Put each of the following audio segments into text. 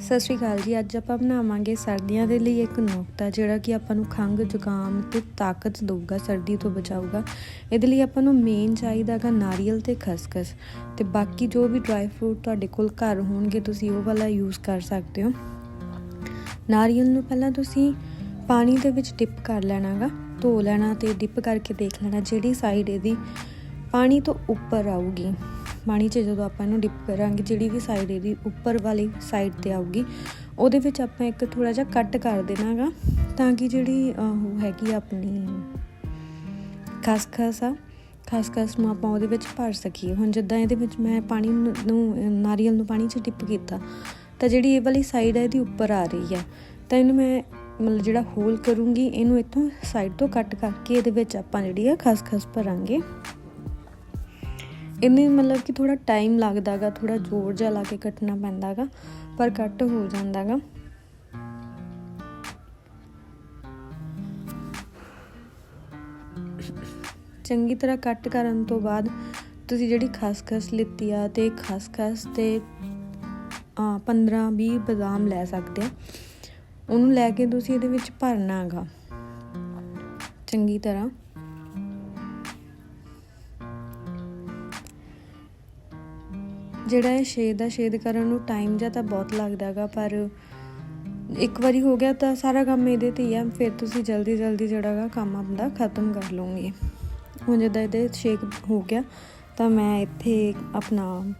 ਸਤਿ ਸ਼੍ਰੀ ਅਕਾਲ ਜੀ। ਅੱਜ ਆਪਾਂ ਬਣਾਵਾਂਗੇ ਸਰਦੀਆਂ ਦੇ ਲਈ ਇੱਕ ਨੁਕਤਾ, ਜਿਹੜਾ ਕਿ ਆਪਾਂ ਨੂੰ ਖੰਘ, ਜ਼ੁਕਾਮ ਤੇ ਤਾਕਤ ਦੇਊਗਾ, ਸਰਦੀ ਤੋਂ ਬਚਾਊਗਾ। ਇਹਦੇ ਲਈ ਆਪਾਂ ਨੂੰ ਮੇਨ ਚਾਹੀਦਾਗਾ ਨਾਰੀਅਲ ਤੇ ਖਸਖਸ। ਤੇ ਬਾਕੀ ਜੋ ਵੀ ਡਰਾਈ ਫਰੂਟ ਤੁਹਾਡੇ ਕੋਲ ਘਰ ਹੋਣਗੇ, ਤੁਸੀਂ ਉਹ ਵਾਲਾ ਯੂਜ਼ ਕਰ ਸਕਦੇ ਹੋ। ਨਾਰੀਅਲ ਨੂੰ ਪਹਿਲਾਂ ਤੁਸੀਂ ਪਾਣੀ ਦੇ ਵਿੱਚ ਡਿਪ ਕਰ ਲੈਣਾਗਾ ਧੋ ਲੈਣਾ ਤੇ ਡਿਪ ਕਰਕੇ ਦੇਖ ਲੈਣਾ ਜਿਹੜੀ ਸਾਈਡ ਇਹਦੀ ਪਾਣੀ ਤੋਂ ਉੱਪਰ ਆਊਗੀ। ਪਾਣੀ 'ਚ ਜਦੋਂ ਆਪਾਂ ਇਹਨੂੰ ਡਿਪ ਕਰਾਂਗੇ, ਜਿਹੜੀ ਵੀ ਸਾਈਡ ਇਹਦੀ ਉੱਪਰ ਵਾਲੀ ਸਾਈਡ ਤੇ ਆਊਗੀ, ਉਹਦੇ ਵਿੱਚ ਆਪਾਂ ਇੱਕ ਥੋੜਾ ਜਿਹਾ ਕੱਟ ਕਰ ਦੇਣਾਗਾ, ਤਾਂ ਕਿ ਜਿਹੜੀ ਉਹ ਹੈਗੀ ਆਪਣੀ ਖਸਖਸ ਆ ਖਸਖਸ ਨੂੰ ਆਪਾਂ ਉਹਦੇ ਵਿੱਚ ਭਰ ਸਕੀਏ। ਹੁਣ ਜਿੱਦਾਂ ਇਹਦੇ ਵਿੱਚ ਮੈਂ ਪਾਣੀ ਨੂੰ ਨਾਰੀਅਲ ਨੂੰ ਪਾਣੀ 'ਚ ਡਿਪ ਕੀਤਾ, ਤਾਂ ਜਿਹੜੀ ਇਹ ਵਾਲੀ ਸਾਈਡ ਹੈ ਇਹਦੀ ਉੱਪਰ ਆ ਰਹੀ ਆ। ਤਾਂ ਇਹਨੂੰ ਮੈਂ ਮਤਲਬ ਜਿਹੜਾ ਹੋਲ ਕਰੂੰਗੀ, ਇਹਨੂੰ ਇੱਥੋਂ ਸਾਈਡ ਤੋਂ ਕੱਟ ਕਰਕੇ ਇਹਦੇ ਵਿੱਚ ਆਪਾਂ ਜਿਹੜੀ ਆ ਖਸਖਸ ਭਰਾਂਗੇ। ਇਹਨੇ ਮਤਲਬ ਕਿ ਥੋੜਾ ਟਾਈਮ ਲੱਗਦਾਗਾ ਥੋੜਾ ਜ਼ੋਰ ਜਿਹਾ ਲਾ ਕੇ ਕੱਟਣਾ ਪੈਂਦਾਗਾ ਪਰ ਕੱਟ ਹੋ ਜਾਂਦਾਗਾ ਚੰਗੀ ਤਰ੍ਹਾਂ ਕੱਟ ਕਰਨ ਤੋਂ ਬਾਅਦ ਤੁਸੀਂ ਜਿਹੜੀ ਖਸਖਸ ਲਿੱਤੀ ਆ ਤੇ ਖਸਖਸ ਤੇ ਆ 15 20 ਬਦਾਮ ਲੈ ਸਕਦੇ ਆ। ਉਹਨੂੰ ਲੈ ਕੇ ਤੁਸੀਂ ਇਹਦੇ ਵਿੱਚ ਭਰਨਾ ਹੈਗਾ ਚੰਗੀ ਤਰ੍ਹਾਂ। ਜਿਹੜਾ ਇਹ ਛੇਦ ਆ ਛੇਦ ਕਰਨ ਨੂੰ ਟਾਈਮ ਜਾਂ ਤਾਂ ਬਹੁਤ ਲੱਗਦਾ ਹੈਗਾ, ਪਰ ਇੱਕ ਵਾਰੀ ਹੋ ਗਿਆ ਤਾਂ ਸਾਰਾ ਕੰਮ ਇਹਦੇ ਤੇ ਹੀ ਆ, ਫਿਰ ਤੁਸੀਂ ਜਲਦੀ ਜਲਦੀ ਜਿਹੜਾ ਗਾ ਕੰਮ ਆਪਦਾ ਖਤਮ ਕਰ ਲਓਗੇ। ਹੁਣ ਜਦੋਂ ਇਹਦੇ ਸ਼ੇਕ ਹੋ ਗਿਆ, ਤਾਂ ਮੈਂ ਇੱਥੇ ਆਪਣਾ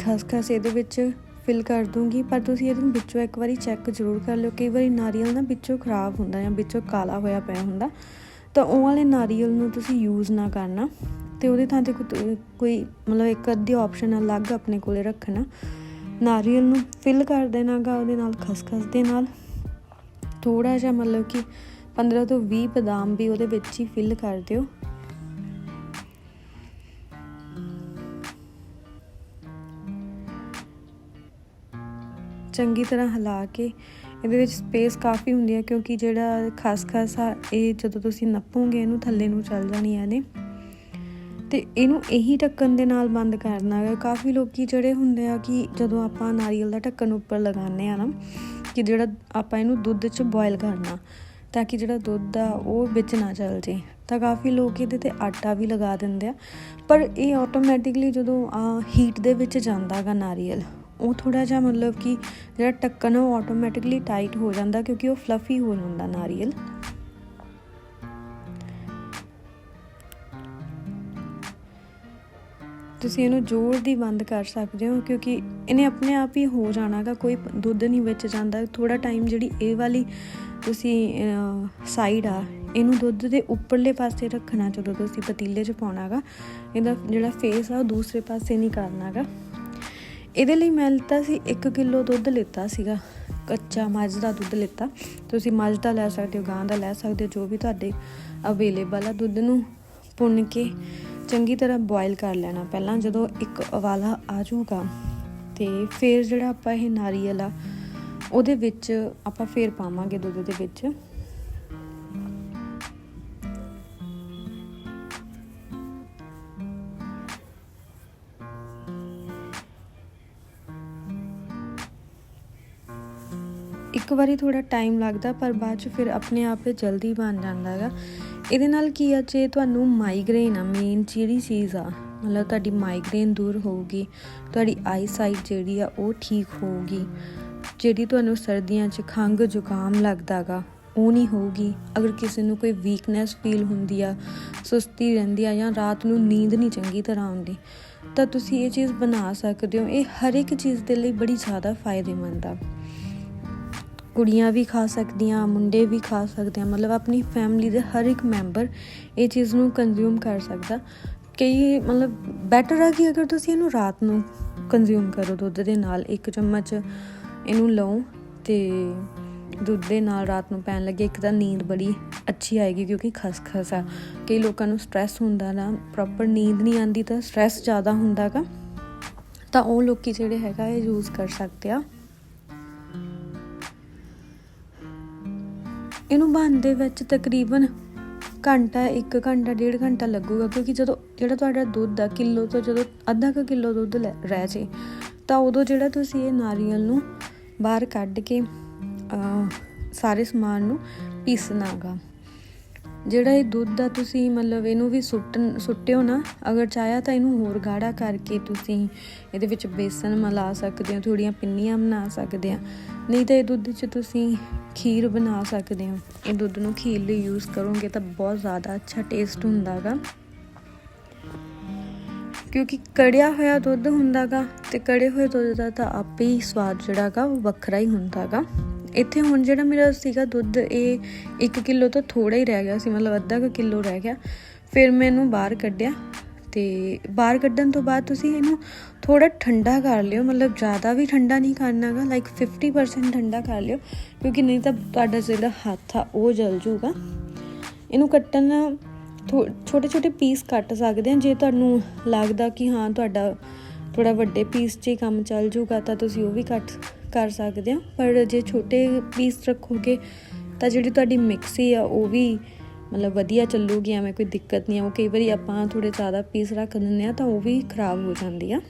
ਖਸਖਸ ਇਹਦੇ ਵਿੱਚ ਫਿਲ ਕਰ ਦੂੰਗੀ, ਪਰ ਤੁਸੀਂ ਇਹਦੇ ਵਿੱਚੋਂ ਇੱਕ ਵਾਰੀ ਚੈੱਕ ਜ਼ਰੂਰ ਕਰ ਲਿਓ, ਕਈ ਵਾਰੀ ਨਾਰੀਅਲ ਨਾ ਵਿੱਚੋਂ ਖਰਾਬ ਹੁੰਦਾ ਜਾਂ ਵਿੱਚੋਂ ਕਾਲਾ ਹੋਇਆ ਪਿਆ ਹੁੰਦਾ ਤਾਂ ਉਹ ਵਾਲੇ ਨਾਰੀਅਲ ਨੂੰ ਤੁਸੀਂ ਯੂਜ਼ ਨਾ ਕਰਨਾ ਤੇ ਉਹਦੇ ਥਾਂ ਤੇ ਕੋਈ- ਮਤਲਬ ਇੱਕ ਅੱਧੀ ਆਪਸ਼ਨ ਅਲੱਗ ਆਪਣੇ ਕੋਲੇ ਰੱਖਣਾ। ਨਾਰੀਅਲ ਨੂੰ ਫਿਲ ਕਰ ਦੇਣਾਗਾ ਉਹਦੇ ਨਾਲ, ਖਸਖਸ ਦੇ ਨਾਲ। ਥੋੜਾ ਜਿਹਾ ਮਤਲਬ ਕਿ 15 ਤੋਂ 20 ਬਦਾਮ ਵੀ ਉਹਦੇ ਵਿੱਚ ਹੀ ਫਿਲ ਕਰ ਦਿਓ। ਚੰਗੀ ਤਰ੍ਹਾਂ ਹਿਲਾ ਕੇ ਇਹਦੇ ਵਿੱਚ ਸਪੇਸ ਕਾਫੀ ਹੁੰਦੀ ਹੈ ਕਿਉਂਕਿ ਜਿਹੜਾ ਖਸਖਸ ਆ, ਇਹ ਜਦੋਂ ਤੁਸੀਂ ਨੱਪੋਗੇ ਇਹਨੂੰ ਥੱਲੇ ਨੂੰ ਚੱਲ ਜਾਣੀ ਆ ਨੇ ਤੇ ਇਹਨੂੰ ਇਹੀ ਢੱਕਣ ਦੇ ਨਾਲ ਬੰਦ ਕਰਨਾ ਹੈ ਕਾਫੀ ਲੋਕੀ ਜਿਹੜੇ ਹੁੰਦੇ ਆ ਕਿ ਜਦੋਂ ਆਪਾਂ ਨਾਰੀਅਲ ਦਾ ਢੱਕਣ ਉੱਪਰ ਲਗਾਉਂਦੇ ਆ ਨਾ, ਕਿ ਜਿਹੜਾ ਆਪਾਂ ਇਹਨੂੰ ਦੁੱਧ 'ਚ ਬੋਇਲ ਕਰਨਾ, ਤਾਂ ਕਿ ਜਿਹੜਾ ਦੁੱਧ ਆ ਉਹ ਵਿੱਚ ਨਾ ਚਲ ਜੇ ਤਾਂ ਕਾਫੀ ਲੋਕ ਇਹਦੇ ਤੇ ਆਟਾ ਵੀ ਲਗਾ ਦਿੰਦੇ ਆ। ਪਰ ਇਹ ਆਟੋਮੈਟਿਕਲੀ ਜਦੋਂ ਹੀਟ ਦੇ ਵਿੱਚ ਜਾਂਦਾਗਾ ਨਾਰੀਅਲ ਉਹ ਥੋੜਾ ਜਿਹਾ ਮਤਲਬ ਕਿ ਜਿਹੜਾ ਢੱਕਣ ਆ ਉਹ ਆਟੋਮੈਟਿਕਲੀ ਟਾਈਟ ਹੋ ਜਾਂਦਾ ਕਿਉਂਕਿ ਉਹ ਫਲਫੀ ਹੋ ਜਾਂਦਾ ਨਾਰੀਅਲ। ਤੁਸੀਂ ਇਹਨੂੰ ਜ਼ੋਰ ਦੀ ਬੰਦ ਕਰ ਸਕਦੇ ਹੋ ਕਿਉਂਕਿ ਇਹਨੇ ਆਪਣੇ ਆਪ ਹੀ ਹੋ ਜਾਣਾਗਾ, ਕੋਈ ਦੁੱਧ ਨਹੀਂ ਵਿੱਚ ਜਾਂਦਾ। ਥੋੜਾ ਟਾਈਮ ਜਿਹੜੀ ਇਹ ਵਾਲੀ ਤੁਸੀਂ ਸਾਈਡ ਆ, ਇਹਨੂੰ ਦੁੱਧ ਦੇ ਉੱਪਰਲੇ ਪਾਸੇ ਰੱਖਣਾ ਜਦੋਂ ਤੁਸੀਂ ਪਤੀਲੇ 'ਚ ਪਾਉਣਾਗਾ, ਇਹਦਾ ਜਿਹੜਾ ਫੇਸ ਆ ਉਹ ਦੂਸਰੇ ਪਾਸੇ ਨਹੀਂ ਕਰਨਾਗਾ। ਇਹਦੇ ਲਈ ਮੈਂ ਲਿੱਤਾ ਸੀ 1 ਕਿਲੋ ਦੁੱਧ ਲਿੱਤਾ ਸੀਗਾ, ਕੱਚਾ ਮੱਝ ਦਾ ਦੁੱਧ ਲਿੱਤਾ। ਤੁਸੀਂ ਮੱਝ ਦਾ ਲੈ ਸਕਦੇ ਹੋ, ਗਾਂ ਦਾ ਲੈ ਸਕਦੇ ਹੋ, ਜੋ ਵੀ ਤੁਹਾਡੇ ਅਵੇਲੇਬਲ ਆ ਦੁੱਧ ਨੂੰ ਭੁੰਨ ਕੇ ਚੰਗੀ ਤਰ੍ਹਾਂ ਬੋਇਲ ਕਰ ਲੈਣਾ। ਪਹਿਲਾਂ ਜਦੋਂ ਇੱਕ ਉਬਾਲਾ ਆ ਜਾਊਗਾ ਤੇ ਫਿਰ ਜਿਹੜਾ ਆਪਾਂ ਇਹ ਨਾਰੀਅਲ ਆ, ਉਹਦੇ ਵਿੱਚ ਆਪਾਂ ਫੇਰ ਪਾਵਾਂਗੇ ਦੁੱਧ ਦੇ ਵਿੱਚ। ਇੱਕ ਵਾਰੀ ਥੋੜਾ ਟਾਈਮ ਲੱਗਦਾ, ਪਰ ਬਾਅਦ ਚ ਫਿਰ ਆਪਣੇ ਆਪ ਇਹ ਜਲਦੀ ਬਣ ਜਾਂਦਾ ਹੈਗਾ। ਇਹਦੇ ਨਾਲ ਕੀ ਆ, ਜੇ ਤੁਹਾਨੂੰ ਮਾਈਗ੍ਰੇਨ ਆ ਮੇਨ ਜਿਹੜੀ ਚੀਜ਼ ਆ, ਮਤਲਬ ਤੁਹਾਡੀ ਮਾਈਗ੍ਰੇਨ ਦੂਰ ਹੋਊਗੀ, ਤੁਹਾਡੀ ਆਈ ਸਾਈਟ ਜਿਹੜੀ ਆ, ਉਹ ਠੀਕ ਹੋਊਗੀ। ਜਿਹੜੀ ਤੁਹਾਨੂੰ ਸਰਦੀਆਂ 'ਚ ਖੰਘ ਜ਼ੁਕਾਮ ਲੱਗਦਾਗਾ ਉਹ ਨਹੀਂ ਹੋਊਗੀ। ਅਗਰ ਕਿਸੇ ਨੂੰ ਕੋਈ ਵੀਕਨੈਸ ਫੀਲ ਹੁੰਦੀ ਆ, ਸੁਸਤੀ ਰਹਿੰਦੀ ਆ, ਜਾਂ ਰਾਤ ਨੂੰ ਨੀਂਦ ਨਹੀਂ ਚੰਗੀ ਤਰ੍ਹਾਂ ਆਉਂਦੀ, ਤਾਂ ਤੁਸੀਂ ਇਹ ਚੀਜ਼ ਬਣਾ ਸਕਦੇ ਹੋ। ਇਹ ਹਰ ਇੱਕ ਚੀਜ਼ ਦੇ ਲਈ ਬੜੀ ਜ਼ਿਆਦਾ ਫਾਇਦੇਮੰਦ ਆ। ਕੁੜੀਆਂ ਵੀ ਖਾ ਸਕਦੀਆਂ, ਮੁੰਡੇ ਵੀ ਖਾ ਸਕਦੇ ਆ ਮਤਲਬ ਆਪਣੀ ਫੈਮਿਲੀ ਦੇ ਹਰ ਇੱਕ ਮੈਂਬਰ ਇਹ ਚੀਜ਼ ਨੂੰ ਕੰਜ਼ਿਊਮ ਕਰ ਸਕਦਾ। ਕਈ ਮਤਲਬ ਬੈਟਰ ਆ ਕਿ ਅਗਰ ਤੁਸੀਂ ਇਹਨੂੰ ਰਾਤ ਨੂੰ ਕੰਜ਼ਿਊਮ ਕਰੋ, ਦੁੱਧ ਦੇ ਨਾਲ ਇੱਕ ਚਮਚ ਇਹਨੂੰ ਲਓ ਤੇ ਦੁੱਧ ਦੇ ਨਾਲ ਰਾਤ ਨੂੰ ਪੈਣ ਲੱਗੇ ਇੱਕ ਤਾਂ ਨੀਂਦ ਬੜੀ ਅੱਛੀ ਆਏਗੀ ਕਿਉਂਕਿ ਖਸਖਸ ਆ। ਕਈ ਲੋਕਾਂ ਨੂੰ ਸਟ੍ਰੈਸ ਹੁੰਦਾ ਨਾ ਪ੍ਰੋਪਰ ਨੀਂਦ ਨਹੀਂ ਆਂਦੀ ਤਾਂ ਸਟ੍ਰੈਸ ਜ਼ਿਆਦਾ ਹੁੰਦਾਗਾ। ਤਾਂ ਉਹ ਲੋਕੀ ਜਿਹੜੇ ਹੈਗਾ ਇਹ ਯੂਜ਼ ਕਰ ਸਕਦੇ ਆ। ਇਹਨੂੰ ਬਣਦੇ ਵਿੱਚ ਤਕਰੀਬਨ ਘੰਟਾ 1 ਘੰਟਾ ਡੇਢ ਘੰਟਾ ਲੱਗੂਗਾ ਕਿਉਂਕਿ ਜਦੋਂ ਜਿਹੜਾ ਤੁਹਾਡਾ ਦੁੱਧ ਆ ਕਿਲੋ ਤੋਂ ਜਦੋਂ ਅੱਧਾ ਕੁ ਕਿਲੋ ਦੁੱਧ ਲੈ- ਰਹਿ ਜੇ ਤਾਂ ਉਦੋਂ ਜਿਹੜਾ ਤੁਸੀਂ ਇਹ ਨਾਰੀਅਲ ਨੂੰ ਬਾਹਰ ਕੱਢ ਕੇ ਅਹ, ਸਾਰੇ ਸਮਾਨ ਨੂੰ ਪੀਸਣਾਗਾ। ਜਿਹੜਾ ਇਹ ਦੁੱਧ ਆ ਤੁਸੀਂ ਮਤਲਬ ਇਹਨੂੰ ਵੀ ਸੁੱਟ ਸੁੱਟਿਓ ਨਾ, ਅਗਰ ਚਾਹਿਆ ਤਾਂ ਇਹਨੂੰ ਹੋਰ ਗਾੜਾ ਕਰਕੇ ਤੁਸੀਂ ਇਹਦੇ ਵਿੱਚ ਬੇਸਨ ਮਿਲਾ ਸਕਦੇ ਹੋ ਥੋੜੀਆਂ ਪਿੰਨੀਆਂ ਬਣਾ ਸਕਦੇ ਆ। ਨਹੀਂ ਤਾਂ ਇਹ ਦੁੱਧ 'ਚ ਤੁਸੀਂ ਖੀਰ ਬਣਾ ਸਕਦੇ ਹੋ। ਇਹ ਦੁੱਧ ਨੂੰ ਖੀਰ ਲਈ ਯੂਜ਼ ਕਰੋਗੇ ਤਾਂ ਬਹੁਤ ਜ਼ਿਆਦਾ ਅੱਛਾ ਟੇਸਟ ਹੁੰਦਾਗਾ। ਕਿਉਂਕਿ ਕੜਿਆ ਹੋਇਆ ਦੁੱਧ ਹੁੰਦਾਗਾ ਤੇ ਕੜੇ ਹੋਏ ਦੁੱਧ ਦਾ ਤਾਂ ਆਪੇ ਹੀ ਸਵਾਦ ਜਿਹੜਾਗਾ ਉਹ ਵੱਖਰਾ ਹੀ ਹੁੰਦਾਗਾ। ਇੱਥੇ ਹੁਣ ਜਿਹੜਾ ਮੇਰਾ ਸੀਗਾ ਦੁੱਧ, ਇਹ 1 ਕਿਲੋ ਤੋਂ ਥੋੜਾ ਹੀ ਰਹਿ ਗਿਆ ਸੀ, ਮਤਲਬ ਅੱਧਾ ਕੁ ਕਿਲੋ ਰਹਿ ਗਿਆ। ਫਿਰ ਮੈਂ ਇਹਨੂੰ ਬਾਹਰ ਕੱਢਿਆ ਤੇ ਬਾਹਰ ਕੱਢਣ ਤੋਂ ਬਾਅਦ ਤੁਸੀਂ ਇਹਨੂੰ ਥੋੜਾ ਠੰਡਾ ਕਰ ਲਿਓ, ਮਤਲਬ ਜ਼ਿਆਦਾ ਵੀ ਠੰਡਾ ਨਹੀਂ ਕਰਨਾਗਾ ਲਾਈਕ 50% ਠੰਡਾ ਕਰ ਲਿਓ, ਕਿਉਂਕਿ ਨਹੀਂ ਤਾਂ ਤੁਹਾਡਾ ਜਿਹੜਾ ਹੱਥ ਆ, ਉਹ ਜਲ ਜਾਊਗਾ ਇਹਨੂੰ ਕੱਟਣ ਛੋਟੇ ਛੋਟੇ ਪੀਸ ਕੱਟ ਸਕਦੇ ਆ, ਜੇ ਤੁਹਾਨੂੰ ਲੱਗਦਾ ਕਿ ਹਾਂ ਤੁਹਾਡਾ ਥੋੜਾ ਵੱਡੇ ਪੀਸ 'ਚ ਹੀ ਕੰਮ ਚੱਲ ਜਾਊਗਾ ਤਾਂ ਤੁਸੀਂ ਉਹ ਵੀ ਕੱਟ ਕਰ ਸਕਦੇ ਆ ਪਰ ਜੇ ਛੋਟੇ ਪੀਸ ਰੱਖੋਗੇ ਤਾਂ ਜਿਹੜੀ ਤੁਹਾਡੀ ਮਿਕਸੀ ਆ, ਉਹ ਵੀ ਮਤਲਬ ਵਧੀਆ ਚੱਲੂਗੀ, ਐਵੇਂ ਕੋਈ ਦਿੱਕਤ ਨਹੀਂ ਆ। ਉਹ ਕਈ ਵਾਰੀ ਆਪਾਂ ਥੋੜੇ ਜ਼ਿਆਦਾ ਪੀਸ ਰੱਖ ਦਿੰਦੇ ਆ ਤਾਂ ਉਹ ਵੀ ਖਰਾਬ ਹੋ ਜਾਂਦੀ ਆ।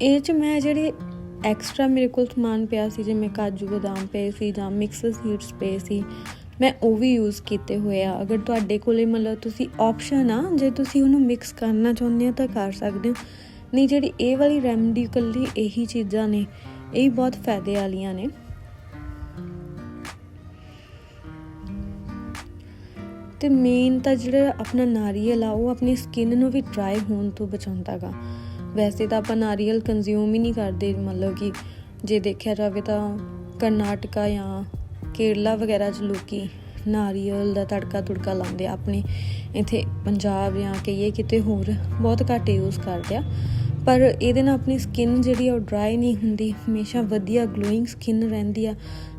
ਇਹ ਚ ਮੈਂ ਜਿਹੜੇ ਐਕਸਟਰਾ ਮੇਰੇ ਕੋਲ ਸਮਾਨ ਪਿਆ ਸੀ, ਜਿਵੇਂ ਕਾਜੂ ਬਦਾਮ ਪਏ ਸੀ ਜਾਂ ਮਿਕਸ ਸੀਡਸ ਪਏ ਸੀ, ਮੈਂ ਉਹ ਵੀ ਯੂਜ਼ ਕੀਤੇ ਹੋਏ ਆ। ਅਗਰ ਤੁਹਾਡੇ ਕੋਲੇ ਮਤਲਬ ਤੁਸੀਂ ਆਪਸ਼ਨ ਆ, ਜੇ ਤੁਸੀਂ ਉਹਨੂੰ ਮਿਕਸ ਕਰਨਾ ਚਾਹੁੰਦੇ ਹੋ ਤਾਂ ਕਰ ਸਕਦੇ ਹੋ। ਨਹੀਂ, ਜਿਹੜੀ ਇਹ ਵਾਲੀ ਰੈਮਡੀ ਕੱਲੀ ਇਹੀ ਚੀਜ਼ਾਂ ਨੇ, ਇਹ ਬਹੁਤ ਫਾਇਦੇ ਵਾਲੀਆਂ ਨੇ। ਤੇ ਮੇਨ ਤਾਂ ਜਿਹੜਾ ਆਪਣਾ ਨਾਰੀਅਲ ਆ, ਉਹ ਆਪਣੀ ਸਕਿਨ ਨੂੰ ਵੀ ਡਰਾਈ ਹੋਣ ਤੋਂ ਬਚਾਉਂਦਾਗਾ। ਵੈਸੇ ਤਾਂ ਆਪਾਂ ਨਾਰੀਅਲ ਕੰਜ਼ਿਊਮ ਹੀ ਨਹੀਂ ਕਰਦੇ, ਮਤਲਬ ਕਿ ਜੇ ਦੇਖਿਆ ਜਾਵੇ ਤਾਂ ਕਰਨਾਟਕਾ ਜਾਂ ਕੇਰਲਾ ਵਗੈਰਾ 'ਚ ਲੋਕੀ ਨਾਰੀਅਲ ਦਾ ਤੜਕਾ ਤੁੜਕਾ ਲਾਉਂਦੇ ਆ, ਆਪਣੇ ਇੱਥੇ ਪੰਜਾਬ ਜਾਂ ਕਹੀਏ ਕਿਤੇ ਹੋਰ, ਬਹੁਤ ਘੱਟ ਯੂਜ਼ ਕਰਦੇ ਆ। ਪਰ ਇਹਦੇ ਨਾਲ ਆਪਣੀ ਸਕਿਨ ਜਿਹੜੀ ਆ ਉਹ ਡਰਾਈ ਨਹੀਂ ਹੁੰਦੀ, ਹਮੇਸ਼ਾ ਵਧੀਆ ਗਲੋਇੰਗ ਸਕਿਨ ਰਹਿੰਦੀ ਆ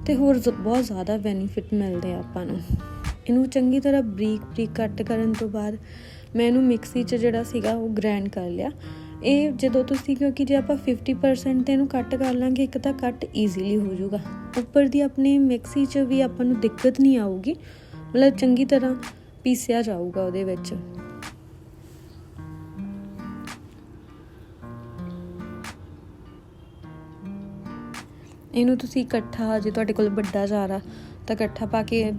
ਤੇ ਹੋਰ ਬਹੁਤ ਜ਼ਿਆਦਾ ਬੈਨੀਫਿਟ ਮਿਲਦੇ ਆ ਆਪਾਂ ਨੂੰ। ਇਹਨੂੰ ਚੰਗੀ ਤਰ੍ਹਾਂ ਬਰੀਕ ਬਰੀਕ ਕੱਟ ਕਰਨ ਤੋਂ ਬਾਅਦ ਮੈਂ ਇਹਨੂੰ ਮਿਕਸੀ 'ਚ ਜਿਹੜਾ ਸੀਗਾ ਉਹ ਗ੍ਰਾਈਂਡ ਕਰ ਲਿਆ। ਇਹ ਜਦੋਂ ਤੁਸੀਂ ਕਿਉਂਕਿ ਜੇ ਆਪਾਂ 50% ਤੇ ਇਹਨੂੰ ਕੱਟ ਕਰ ਲਾਂਗੇ, ਇੱਕ ਤਾਂ ਕੱਟ ਈਜ਼ੀਲੀ ਹੋ ਜਾਊਗਾ। ਉੱਪਰ ਦੀ ਆਪਣੀ ਮਿਕਸੀ 'ਚ ਵੀ ਆਪਾਂ ਨੂੰ ਦਿੱਕਤ ਨਹੀਂ ਆਊਗੀ। ਮਤਲਬ ਚੰਗੀ ਤਰ੍ਹਾਂ ਪੀਸਿਆ ਜਾਊਗਾ ਉਹਦੇ ਵਿੱਚ। ਇਹਨੂੰ ਤੁਸੀਂ ਇਕੱਠਾ ਜੇ ਤੁਹਾਡੇ ਕੋਲ ਵੱਡਾ ਜਾਰ ਆ ਤਾਂ ਇਕੱਠਾ ਪਾ ਕੇ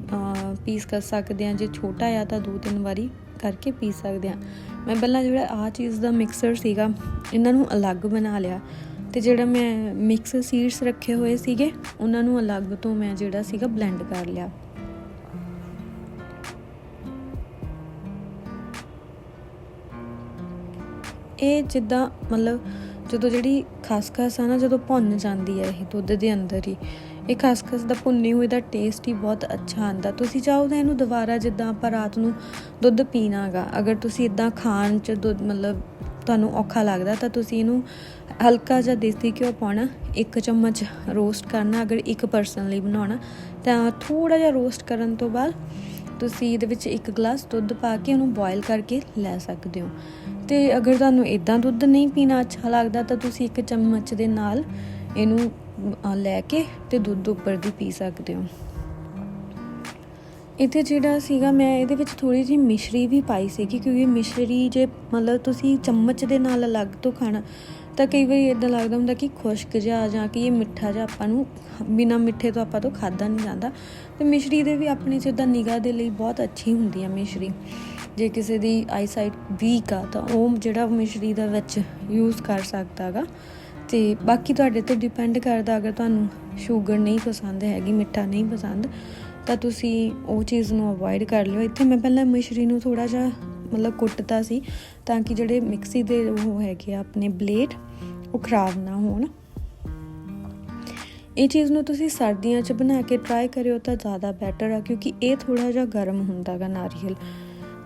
ਪੀਸ ਕਰ ਸਕਦੇ ਆ ਜੇ ਛੋਟਾ ਆ ਤਾਂ ਦੋ ਤਿੰਨ ਵਾਰੀ। ਕਰਕੇ ਪੀ ਸਕਦੇ ਆ ਮੈਂ ਪਹਿਲਾਂ ਜਿਹੜਾ ਆ ਚੀਜ਼ ਦਾ ਮਿਕਸਰ ਸੀਗਾ, ਇਹਨਾਂ ਨੂੰ ਅਲੱਗ ਬਣਾ ਲਿਆ ਤੇ ਜਿਹੜਾ ਮੈਂ ਮਿਕਸ ਸੀਡਸ ਰੱਖੇ ਹੋਏ ਸੀਗੇ, ਉਹਨਾਂ ਨੂੰ ਅਲੱਗ ਤੋਂ ਮੈਂ ਜਿਹੜਾ ਸੀਗਾ ਬਲੈਂਡ ਕਰ ਲਿਆ। ਇਹ ਜਿੱਦਾਂ ਮਤਲਬ ਜਦੋਂ ਜਿਹੜੀ ਖਸਖਸ ਆ ਨਾ, ਜਦੋਂ ਭੁੰਨ ਜਾਂਦੀ ਹੈ ਇਹ ਦੁੱਧ ਦੇ ਅੰਦਰ ਹੀ ਇਹ ਖਸਖਸ ਦਾ ਭੁੰਨੀ ਹੋਈ ਦਾ ਟੇਸਟ ਹੀ ਬਹੁਤ ਅੱਛਾ ਆਂਦਾ। ਤੁਸੀਂ ਚਾਹੋ ਤਾਂ ਇਹਨੂੰ ਦੁਬਾਰਾ ਜਿੱਦਾਂ ਆਪਾਂ ਰਾਤ ਨੂੰ ਦੁੱਧ ਪੀਣਾਗਾ। ਅਗਰ ਤੁਸੀਂ ਇਦਾਂ ਖਾਣ ਚ ਦੁੱਧ ਮਤਲਬ ਤੁਹਾਨੂੰ ਔਖਾ ਲੱਗਦਾ ਤਾਂ ਤੁਸੀਂ ਇਹਨੂੰ ਹਲਕਾ ਜਿਹਾ ਦੇਸੀ ਘਿਓ ਪਾਉਣਾ, ਇੱਕ ਚਮਚ ਰੋਸਟ ਕਰਨਾ, ਅਗਰ ਇੱਕ ਪਰਸਨ ਲਈ ਬਣਾਉਣਾ, ਤਾਂ ਥੋੜਾ ਜਿਹਾ ਰੋਸਟ ਕਰਨ ਤੋਂ ਬਾਅਦ ਤੁਸੀਂ ਇਹਦੇ ਵਿੱਚ ਇੱਕ ਗਲਾਸ ਦੁੱਧ ਪਾ ਕੇ ਉਹਨੂੰ ਬੋਇਲ ਕਰਕੇ ਲੈ ਸਕਦੇ ਹੋ। ਤੇ ਅਗਰ ਤੁਹਾਨੂੰ ਇਦਾਂ ਦੁੱਧ ਨਹੀਂ ਪੀਣਾ ਅੱਛਾ ਲੱਗਦਾ ਤਾਂ ਤੁਸੀਂ ਇੱਕ ਚਮਚ ਦੇ ਨਾਲ ਇਹਨੂੰ ਲੈ ਕੇ ਤੇ ਦੁੱਧ ਉੱਪਰ ਦੀ ਪੀ ਸਕਦੇ ਹੋ। ਇੱਥੇ ਜਿਹੜਾ ਸੀਗਾ, ਮੈਂ ਇਹਦੇ ਵਿੱਚ ਥੋੜੀ ਜਿਹੀ ਮਿਸ਼ਰੀ ਵੀ ਪਾਈ ਸੀਗੀ, ਕਿਉਂਕਿ ਮਿਸ਼ਰੀ ਜੇ ਮਤਲਬ ਤੁਸੀਂ ਚਮਚ ਦੇ ਨਾਲ ਅਲੱਗ ਤੋਂ ਖਾਣਾ, ਤਾਂ ਕਈ ਵਾਰੀ ਇਦਾਂ ਲੱਗਦਾ ਹੁੰਦਾ ਕਿ ਖੁਸ਼ਕ ਜਿਹਾ ਜਾਂ ਕਿ ਇਹ ਮਿੱਠਾ ਜਿਹਾ ਆਪਾਂ ਨੂੰ, ਬਿਨਾ ਮਿੱਠੇ ਤੋਂ ਆਪਾਂ ਤੋਂ ਖਾਦਾ ਨਹੀਂ ਜਾਂਦਾ। ਤੇ ਮਿਸ਼ਰੀ ਦੇ ਵੀ ਆਪਣੇ ਜਿੱਦਾਂ ਨਿਗਾਹ ਦੇ ਲਈ ਬਹੁਤ ਅੱਛੀ ਹੁੰਦੀ ਆ ਮਿਸ਼ਰੀ। ਜੇ ਕਿਸੇ ਦੀ ਆਈਸਾਈਟ ਵੀਕ ਆ, ਤਾਂ ਉਹ ਜਿਹੜਾ ਮਿਸ਼ਰੀ ਦਾ ਵਿੱਚ ਯੂਜ਼ ਕਰ ਸਕਦਾਗਾ ਤੇ ਬਾਕੀ ਤੁਹਾਡੇ ਤੇ ਡਿਪੈਂਡ ਕਰਦਾ, ਅਗਰ ਤੁਹਾਨੂੰ ਸ਼ੂਗਰ ਨਹੀਂ ਪਸੰਦ ਹੈਗੀ, ਮਿੱਠਾ ਨਹੀਂ ਪਸੰਦ, ਤਾਂ ਤੁਸੀਂ ਉਹ ਚੀਜ਼ ਨੂੰ ਅਵੋਇਡ ਕਰ ਲਿਓ। ਇੱਥੇ ਮੈਂ ਪਹਿਲਾਂ ਮਿਸ਼ਰੀ ਨੂੰ ਥੋੜਾ ਜਿਹਾ ਮਤਲਬ ਕੁੱਟਤਾ ਸੀ, ਤਾਂ ਕਿ ਜਿਹੜੇ ਮਿਕਸੀ ਦੇ ਉਹ ਹੈਗੇ ਆ ਆਪਣੇ ਬਲੇਡ ਉਹ ਖਰਾਬ ਨਾ ਹੋਣ। ਇਹ ਚੀਜ਼ ਨੂੰ ਤੁਸੀਂ ਸਰਦੀਆਂ 'ਚ ਬਣਾ ਕੇ ਟਰਾਈ ਕਰਿਓ ਤਾਂ ਜ਼ਿਆਦਾ ਬੈਟਰ ਆ, ਕਿਉਂਕਿ ਇਹ ਥੋੜਾ ਜਿਹਾ ਗਰਮ ਹੁੰਦਾਗਾ ਨਾਰੀਅਲ।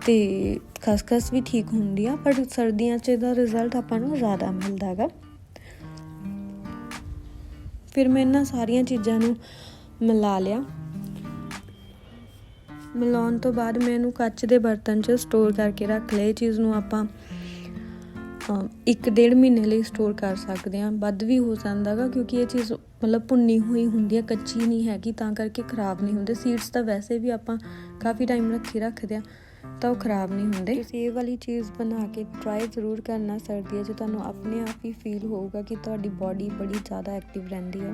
ਤੇ ਖਸਖਸ ਵੀ ਠੀਕ ਹੁੰਦੀ ਆ, ਪਰ ਸਰਦੀਆਂ 'ਚ ਇਹਦਾ ਰਿਜ਼ਲਟ ਆਪਾਂ ਨੂੰ ਜ਼ਿਆਦਾ ਮਿਲਦਾਗਾ ਫਿਰ ਮੈਂ ਇਹਨਾਂ ਸਾਰੀਆਂ ਚੀਜ਼ਾਂ ਨੂੰ ਮਿਲਾ ਲਿਆ। ਮਿਲਾਉਣ ਤੋਂ ਬਾਅਦ ਮੈਂ ਇਹਨੂੰ ਕੱਚ ਦੇ ਬਰਤਨ 'ਚ ਸਟੋਰ ਕਰਕੇ ਰੱਖ ਲਿਆ ਇਹ ਚੀਜ਼ ਨੂੰ ਆਪਾਂ ਇੱਕ ਡੇਢ ਮਹੀਨੇ ਲਈ ਸਟੋਰ ਕਰ ਸਕਦੇ ਹਾਂ। ਵੱਧ ਵੀ ਹੋ ਜਾਂਦਾਗਾ ਕਿਉਂਕਿ ਇਹ ਚੀਜ਼ ਮਤਲਬ ਭੁੰਨੀ ਹੋਈ ਹੁੰਦੀ ਹੈ ਕੱਚੀ ਨਹੀਂ ਹੈਗੀ ਤਾਂ ਕਰਕੇ ਖਰਾਬ ਨਹੀਂ ਹੁੰਦੇ। ਸੀਡਸ ਤਾਂ ਵੈਸੇ ਵੀ ਆਪਾਂ ਕਾਫੀ ਟਾਈਮ ਰੱਖੀ ਰੱਖਦੇ ਆ। ਤਾਂ ਉਹ ਖਰਾਬ ਨਹੀਂ ਹੁੰਦੇ। ਤੁਸੀਂ ਇਹ ਵਾਲੀ ਚੀਜ਼ ਬਣਾ ਕੇ ਟਰਾਈ ਜ਼ਰੂਰ ਕਰਨਾ, ਸਰਦੀਆਂ 'ਚ ਤੁਹਾਨੂੰ ਆਪਣੇ ਆਪ ਹੀ ਫੀਲ ਹੋਊਗਾ ਕਿ ਤੁਹਾਡੀ ਬਾਡੀ ਬੜੀ ਜ਼ਿਆਦਾ ਐਕਟਿਵ ਰਹਿੰਦੀ ਹੈ।